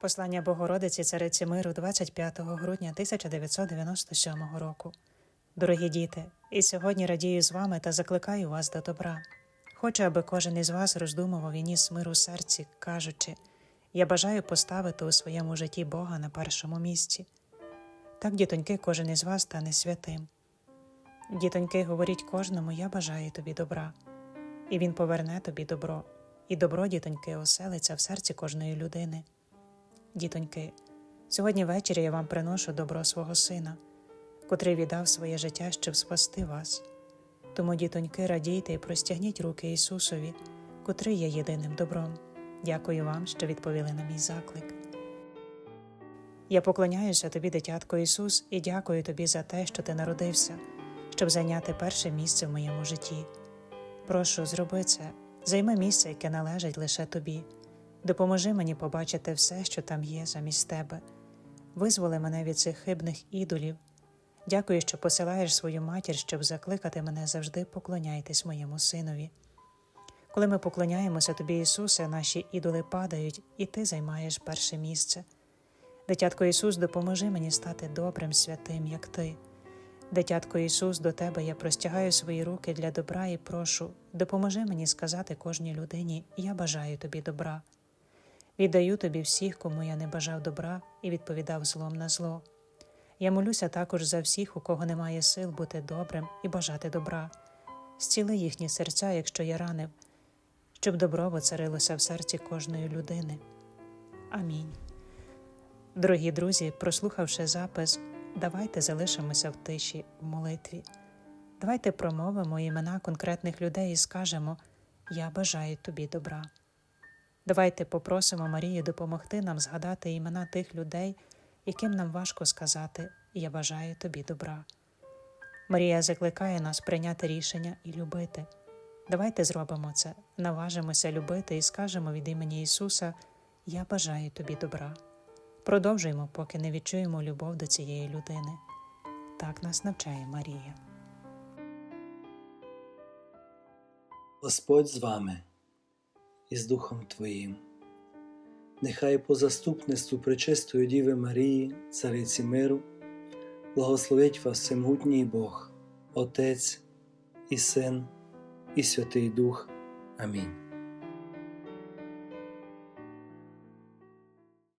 Послання Богородиці Цариці Миру 25 грудня 1997 року. Дорогі діти, і сьогодні радію з вами та закликаю вас до добра. Хочу, аби кожен із вас роздумував і ніс миру в серці, кажучи: Я бажаю поставити у своєму житті Бога на першому місці. Так, дітоньки, кожен із вас стане святим. Дітоньки, говоріть кожному, я бажаю тобі добра, і він поверне тобі добро, і добро, дітоньки, оселиться в серці кожної людини. Дітоньки, сьогодні ввечері я вам приношу добро свого сина, котрий віддав своє життя, щоб спасти вас. Тому, дітоньки, радійте і простягніть руки Ісусові, котрий є єдиним добром. Дякую вам, що відповіли на мій заклик. Я поклоняюся тобі, дитятко Ісус, і дякую тобі за те, що ти народився, щоб зайняти перше місце в моєму житті. Прошу, зроби це, займи місце, яке належить лише тобі. Допоможи мені побачити все, що там є замість тебе. Визволи мене від цих хибних ідолів. Дякую, що посилаєш свою матір, щоб закликати мене завжди поклоняйтесь моєму синові. Коли ми поклоняємося тобі, Ісусе, наші ідоли падають, і ти займаєш перше місце. Дитятко Ісус, допоможи мені стати добрим, святим, як ти. Дитятко Ісус, до тебе я простягаю свої руки для добра і прошу, допоможи мені сказати кожній людині, я бажаю тобі добра. Віддаю тобі всіх, кому я не бажав добра і відповідав злом на зло. Я молюся також за всіх, у кого немає сил бути добрим і бажати добра. Зціли їхні серця, якщо я ранив, щоб добро воцарилося в серці кожної людини. Амінь. Дорогі друзі, прослухавши запис, давайте залишимося в тиші в молитві. Давайте промовимо імена конкретних людей і скажемо Я бажаю тобі добра. Давайте попросимо Марію допомогти нам згадати імена тих людей, яким нам важко сказати Я бажаю тобі добра. Марія закликає нас прийняти рішення і любити. Давайте зробимо це, наважимося любити і скажемо від імені Ісуса Я бажаю тобі добра. Продовжуємо, поки не відчуємо любов до цієї людини. Так нас навчає Марія. Господь з вами і з Духом Твоїм. Нехай по заступництву Пречистої Діви Марії, Цариці миру, благословить вас всемогутній Бог, Отець і Син, і Святий Дух. Амінь.